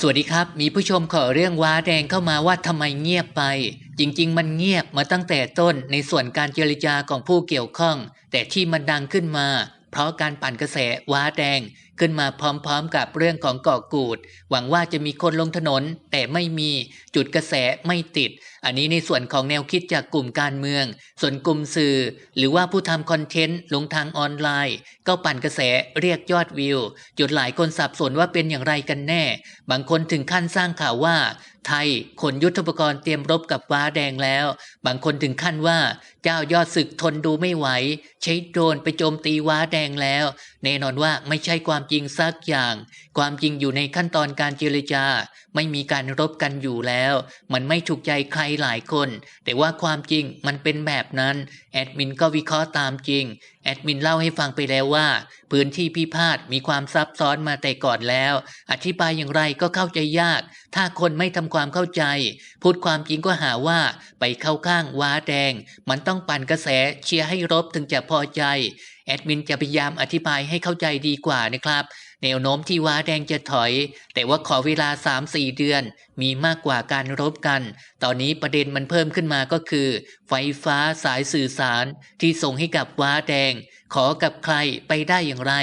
สวัสดีครับ มีผู้ชมขอเรื่องว้าแดงเข้ามาว่าทำไมเงียบไป จริง ๆ มันเงียบมาตั้งแต่ต้นในส่วนการเจรจาของผู้เกี่ยวข้อง แต่ที่มันดังขึ้นมา เพราะการปั่นกระแสว้าแดง ขึ้นมาพร้อมๆ กับเรื่องของเกาะกูด หวังว่าจะมีคนลงถนน แต่ไม่มีจุดกระแสไม่ติด อันนี้ในส่วนของแนวคิดจากกลุ่มการเมือง ส่วนกลุ่มสื่อ หรือว่าผู้ทำคอนเทนต์ลงทางออนไลน์ ก็ปั่นกระแสเรียกยอดวิวจนหลายคนสับสนว่าเป็นอย่างไรกันแน่ บางคนถึงขั้นสร้างข่าวว่า ไทยขนยุทธปกรณ์เตรียมรบกับว้าแดงแล้ว บางคนถึงขั้นว่า เจ้ายอดศึกทนดูไม่ไหว ใช้โดรนไปโจมตีว้าแดงแล้วแน่นอนว่าไม่ใช่ความจริงสักอย่าง ความจริงอยู่ในขั้นตอนการเจรจา ไม่มีการรบกันอยู่แล้ว มันไม่ถูกใจใครหลายคน แต่ว่าความจริงมันเป็นแบบนั้น แอดมินก็วิเคราะห์ตามจริง แอดมินเล่าให้ฟังไปแล้วว่า พื้นที่พิพาทมีความซับซ้อนมาแต่ก่อนแล้ว อธิบายอย่างไรก็เข้าใจยาก ถ้าคนไม่ทำความเข้าใจ พูดความจริงก็หาว่า ไปเข้าข้างว้าแดง มันต้องปั่นกระแสเชียร์ให้รบถึงจะพอใจ แอดมินจะพยายามอธิบายให้เข้าใจดีกว่านะครับแนวโน้มที่ว้าแดงจะถอย แต่ว่าขอเวลา 3-4 เดือน มีมากกว่าการรบกัน ตอนนี้ประเด็นมันเพิ่มขึ้นมาก็คือ ไฟฟ้าสายสื่อสารที่ส่งให้กับว้าแดง ขอกับใครไปได้อย่างไร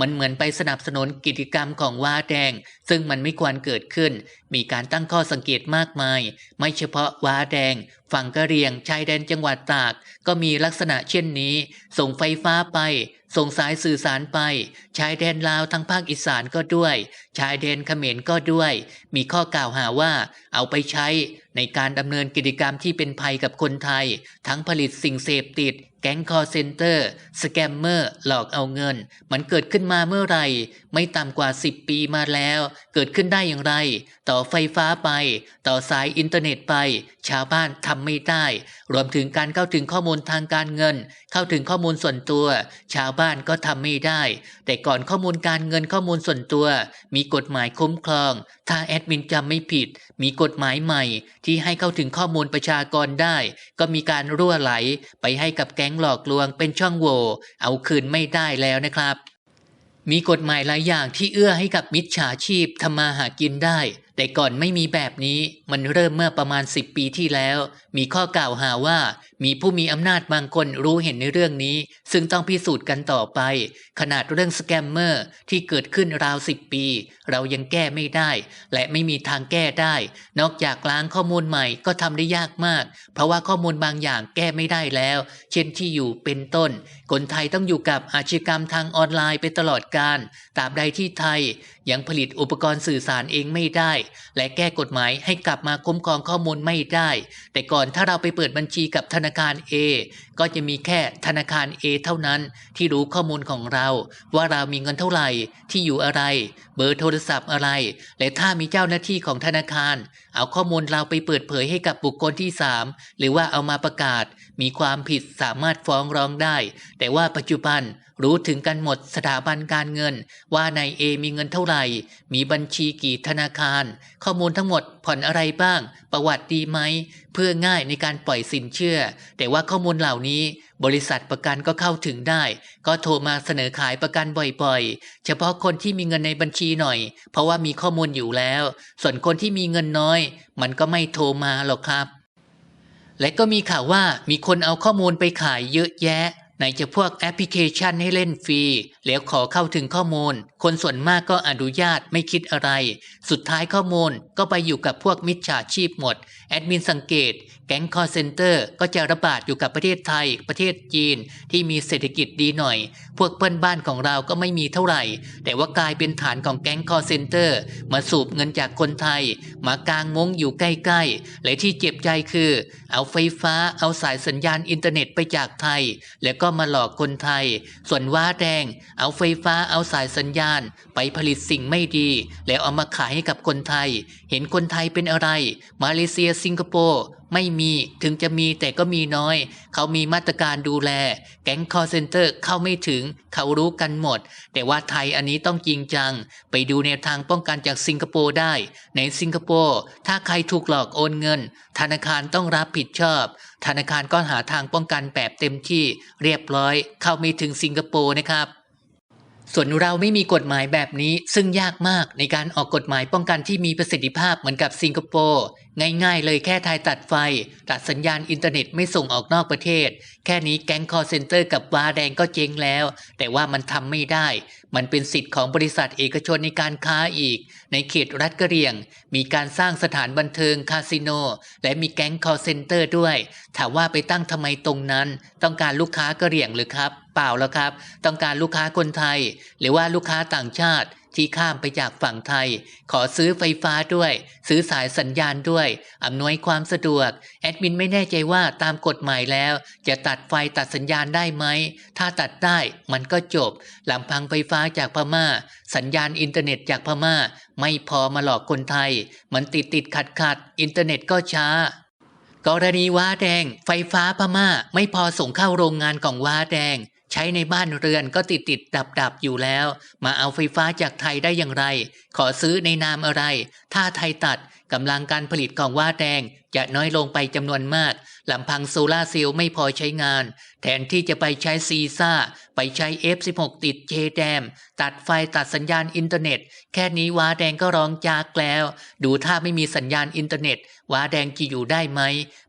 มันเหมือนไปสนับสนุนกิจกรรมของว้าแดง ซึ่งมันไม่ควรเกิดขึ้น มีการตั้งข้อสังเกตมากมาย ไม่เฉพาะว้าแดง ฝั่งกะเหรี่ยงชายแดนจังหวัดตาก ก็มีลักษณะเช่นนี้ ส่งไฟฟ้าไป ส่งสายสื่อสารไป ชายแดนลาวทั้งภาคอีสานก็ด้วย ชายแดนเขมรก็ด้วย มีข้อกล่าวหาว่า เอาไปใช้ในการดำเนินกิจกรรมที่เป็นภัยกับคนไทย ทั้งผลิตสิ่งเสพติด ก๊งคอร์เซนเตอร์ สแกมเมอร์ หลอกเอาเงิน มันเกิดขึ้นมาเมื่อไหร่ ไม่ต่ำกว่า 10 ปีมาแล้ว เกิดขึ้นได้อย่างไร ต่อไฟฟ้าไป ต่อสายอินเทอร์เน็ตไป ชาวบ้านทำไม่ได้ รวมถึงการเข้าถึงข้อมูลทางการเงิน เข้าถึงข้อมูลส่วนตัว ชาวบ้านก็ทำไม่ได้ แต่ก่อนข้อมูลการเงินข้อมูลส่วนตัว มีกฎหมายคุ้มครอง ถ้าแอดมินจำไม่ผิด มีกฎหมายใหม่ ที่ให้เข้าถึงข้อมูลประชากรได้ ก็มีการรั่วไหลไปให้กับแก๊งหลอกลวงเป็นช่องโหว่เอาคืนไม่ได้แล้วนะครับ มีกฎหมายหลายอย่างที่เอื้อให้กับมิจฉาชีพทำมาหากินได้ แต่ก่อนไม่มีแบบนี้มันเริ่มเมื่อประมาณ 10 ปีที่แล้ว มีข้อกล่าวหาว่า มีผู้มีอำนาจบางคนรู้เห็นในเรื่องนี้ ซึ่งต้องพิสูจน์กันต่อไป ขนาดเรื่องสแกมเมอร์ที่เกิดขึ้นราว 10 ปี เรายังแก้ไม่ได้ และไม่มีทางแก้ได้ นอกจากล้างข้อมูลใหม่ก็ทำได้ยากมาก เพราะว่าข้อมูลบางอย่างแก้ไม่ได้แล้ว เช่นที่อยู่เป็นต้น คนไทยต้องอยู่กับอาชญากรรมทางออนไลน์ไปตลอดการตราบใดที่ไทย ยังผลิตอุปกรณ์สื่อสารเองไม่ได้ และแก้กฎหมายให้กลับมาคุ้มครองข้อมูลไม่ได้ แต่ก่อนถ้าเราไปเปิดบัญชีกับธนาคาร A ก็จะมีแค่ธนาคาร A เท่านั้น ที่รู้ข้อมูลของเรา ว่าเรามีเงินเท่าไหร่ ที่อยู่อะไร เบอร์โทรศัพท์อะไร และถ้ามีเจ้าหน้าที่ของธนาคาร เอาข้อมูลเราไปเปิดเผยให้กับบุคคลที่ 3 หรือว่าเอามาประกาศ มีความผิดสามารถฟ้องร้องได้ แต่ว่าปัจจุบันรู้ถึงกันหมดสถาบันการเงิน ว่านายเอมีเงินเท่าไหร่ มีบัญชีกี่ธนาคาร ข้อมูลทั้งหมดผ่อนอะไรบ้าง ประวัติดีไหม เพื่อง่ายในการปล่อยสินเชื่อ แต่ว่าข้อมูลเหล่านี้ บริษัทประกันก็เข้าถึงได้ ก็โทรมาเสนอขายประกันบ่อยๆ เฉพาะคนที่มีเงินในบัญชีหน่อย เพราะว่ามีข้อมูลอยู่แล้ว ส่วนคนที่มีเงินน้อย มันก็ไม่โทรมาหรอกครับ และก็มีข่าวว่ามีคนเอาข้อมูลไปขายเยอะแยะไหนจะพวกแอปพลิเคชันให้เล่นฟรี แล้วขอเข้าถึงข้อมูล คนส่วนมากก็อนุญาตไม่คิดอะไร สุดท้ายข้อมูลก็ไปอยู่กับพวกมิจฉาชีพหมด แอดมินสังเกต แก๊งคอร์เซนเตอร์ก็จะระบาดอยู่กับประเทศไทย ประเทศจีน ที่มีเศรษฐกิจดีหน่อย พวกเพื่อนบ้านของเราก็ไม่มีเท่าไหร่ แต่ว่ากลายเป็นฐานของแก๊งคอร์เซนเตอร์ มาสูบเงินจากคนไทย มากางมงอยู่ใกล้ๆ และที่เจ็บใจคือ เอาไฟฟ้าเอาสายสัญญาณอินเทอร์เน็ตไปจากไทย แล้วก็มาหลอกคนไทย ส่วนว้าแดง เอาไฟฟ้าเอาสายสัญญาณ ไปผลิตสิ่งไม่ดี แล้วเอามาขายให้กับคนไทย เห็นคนไทยเป็นอะไร มาเลเซียสิงคโปร์ ไม่มีถึงจะมีแต่ก็มีน้อย เขามีมาตรการดูแล แก๊งคอร์เซนเตอร์เข้าไม่ถึง เขารู้กันหมด แต่ว่าไทยอันนี้ต้องจริงจัง ไปดูแนวทางป้องกันจากสิงคโปร์ได้ ในสิงคโปร์ถ้าใครถูกหลอกโอนเงิน ธนาคารต้องรับผิดชอบ ธนาคารก็หาทางป้องกันแบบเต็มที่ เรียบร้อย เข้าไม่ถึงสิงคโปร์นะครับส่วนเราไม่มีกฎหมายแบบนี้ซึ่งยากมากในการออกกฎหมายป้องกันที่มีประสิทธิภาพเหมือนกับสิงคโปร์ ง่ายๆเลยแค่ทายตัดไฟ ตัดสัญญาณอินเทอร์เน็ตไม่ส่งออกนอกประเทศ แค่นี้แก๊งคอร์เซนเตอร์กับวาแดงก็เจ๊งแล้ว แต่ว่ามันทำไม่ได้ มันเป็นสิทธิ์ของบริษัทเอกชนในการค้าอีก ในเขตรัฐกะเหรี่ยง มีการสร้างสถานบันเทิงคาสิโน และมีแก๊งคอร์เซนเตอร์ด้วย ถามว่าไปตั้งทำไมตรงนั้น ต้องการลูกค้ากะเหรี่ยงหรือครับ เปล่าแล้วครับ ต้องการลูกค้าคนไทย หรือว่าลูกค้าต่างชาติ ที่ข้ามไปจากฝั่งไทย ขอซื้อไฟฟ้าด้วย ซื้อสายสัญญาณด้วย อำนวยความสะดวก แอดมินไม่แน่ใจว่าตามกฎหมายแล้ว จะตัดไฟตัดสัญญาณได้ไหม ถ้าตัดได้มันก็จบ ลำพังไฟฟ้าจากพม่า สัญญาณอินเทอร์เน็ตจากพม่า ไม่พอมาหลอกคนไทย มันติดติดขัดขัดอินเทอร์เน็ตก็ช้ากรณีว้าแดง ไฟฟ้าพม่า ไม่พอส่งเข้าโรงงานของว้าแดง ใช้ในบ้านเรือนก็ติดติดดับดับอยู่แล้ว มาเอาไฟฟ้าจากไทยได้อย่างไร ขอซื้อในนามอะไร ถ้าไทยตัดกำลังการผลิตของว่าแดงจะน้อยลงไปจำนวนมากลำพังโซลาเซลล์ไม่พอใช้งาน แทนที่จะไปใช้ซีซ่า ไปใช้ F16 ติดเจแดม ตัดไฟตัดสัญญาณอินเทอร์เน็ต แค่นี้ว้าแดงก็ร้องจากแล้ว ดูถ้าไม่มีสัญญาณอินเทอร์เน็ต ว้าแดงจะอยู่ได้ไหม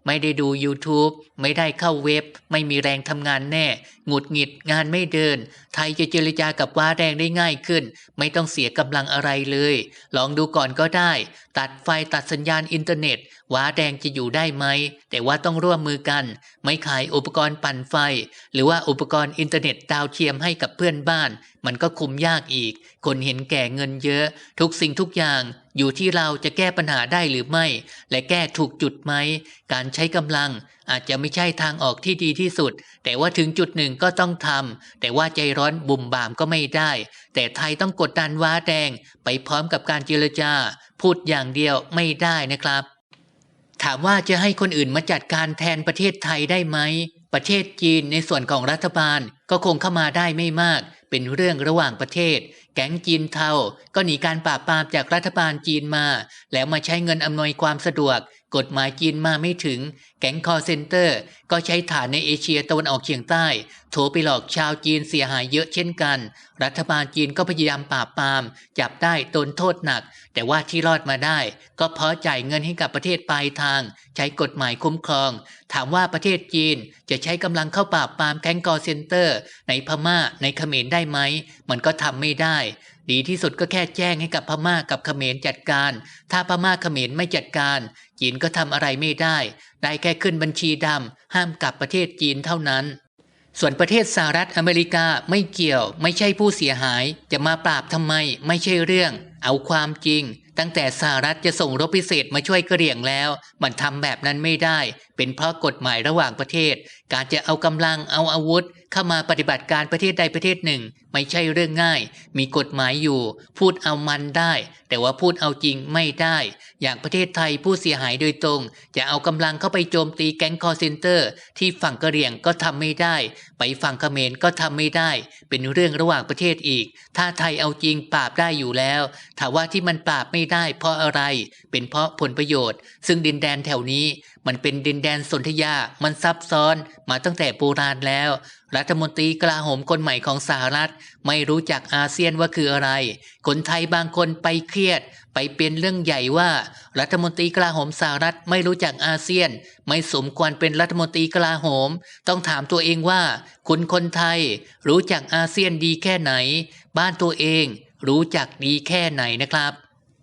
ไม่ได้ดู YouTube ไม่ได้เข้าเว็บ ไม่มีแรงทำงานแน่ หงุดหงิดงานไม่เดิน ไทยจะเจรจากับว้าแดงได้ง่ายขึ้น ไม่ต้องเสียกำลังอะไรเลย ลองดูก่อนก็ได้ ตัดไฟตัดสัญญาณอินเทอร์เน็ต ว้าแดงจะอยู่ได้ไหม แต่ว่าต้องร่วมมือกัน ไม่ขายอุปกรณ์ปั่นไฟ หรือว่าอุปกรณ์อินเทอร์เน็ตดาวเทียมให้กับเพื่อนบ้าน มันก็คุมยากอีก คนเห็นแก่เงินเยอะ ทุกสิ่งทุกอย่างอยู่ที่เราจะแก้ปัญหาได้หรือไม่ และแก้ถูกจุดไหม การใช้กำลังอาจจะไม่ใช่ทางออกที่ดีที่สุด แต่ว่าถึงจุดหนึ่งก็ต้องทำแต่ว่าใจร้อนบุ่มบามก็ไม่ได้ แต่ไทยต้องกดดันว้าแดง ไปพร้อมกับการเจรจา พูดอย่างเดียวไม่ได้นะครับามว่าจะให้คนอื่นมาจัดการแทนประเทศไทยได้ไหม ประเทศจีนในส่วนของรัฐบาลก็คงเข้ามาได้ไม่มาก เป็นเรื่องระหว่างประเทศ แก๊งจีนเทาก็หนีการปราบปรามจากรัฐบาลจีนมา แล้วมาใช้เงินอำนวยความสะดวก กฎหมายจีนมาไม่ถึง แก๊งคอเซนเตอร์ ก็ใช้ฐานในเอเชียตะวันออกเฉียงใต้ โทรไปหลอกชาวจีนเสียหายเยอะเช่นกัน รัฐบาลจีนก็พยายามปราบปราม จับได้โดนโทษหนัก แต่ว่าที่รอดมาได้ ก็เพราะจ่ายเงินให้กับประเทศปลายทาง ใช้กฎหมายคุ้มครอง ถามว่าประเทศจีนจะใช้กำลังเข้าปราบปรามแก๊งคอเซนเตอร์ ในพม่าในเขมรได้ไหมมันก็ทำไม่ได้ ดีที่สุดก็แค่แจ้งให้กับพม่ากับเขมรจัดการ ถ้าพม่าเขมรไม่จัดการ จีนก็ทำอะไรไม่ได้ ได้แค่ขึ้นบัญชีดำห้ามกลับประเทศจีนเท่านั้น ส่วนประเทศสหรัฐอเมริกาไม่เกี่ยว ไม่ใช่ผู้เสียหาย จะมาปราบทำไม ไม่ใช่เรื่อง เอาความจริง ตั้งแต่สหรัฐจะส่งรบพิเศษมาช่วยกระเหรี่ยงแล้ว มันทำแบบนั้นไม่ได้ เป็นเพราะกฎหมายระหว่างประเทศ การจะเอากำลังเอาอาวุธ เข้ามาปฏิบัติการประเทศใดประเทศหนึ่ง ไม่ใช่เรื่องง่าย มีกฎหมายอยู่ พูดเอามันได้ แต่ว่าพูดเอาจริงไม่ได้ อย่างประเทศไทยผู้เสียหายโดยตรง จะเอากำลังเข้าไปโจมตีแก๊งคอร์เซนเตอร์ ที่ฝั่งกะเหรี่ยงก็ทำไม่ได้ ไปฝั่งเขมรก็ทำไม่ได้ เป็นเรื่องระหว่างประเทศอีก ถ้าไทยเอาจริงปราบได้อยู่แล้วถามว่าที่มันปราบไม่ได้ เพราะอะไร เป็นเพราะผลประโยชน์ ซึ่งดินแดนแถวนี้ มันเป็นดินแดนสนธยา มันซับซ้อนมาตั้งแต่โบราณแล้ว รัฐมนตรีกลาโหมคนใหม่ของสหรัฐ ไม่รู้จักอาเซียนว่าคืออะไร คนไทยบางคนไปเครียด ไปเป็นเรื่องใหญ่ว่า รัฐมนตรีกลาโหมสหรัฐไม่รู้จักอาเซียน ไม่สมควรเป็นรัฐมนตรีกลาโหม ต้องถามตัวเองว่า คุณคนไทยรู้จักอาเซียนดีแค่ไหน บ้านตัวเองรู้จักดีแค่ไหนนะครับ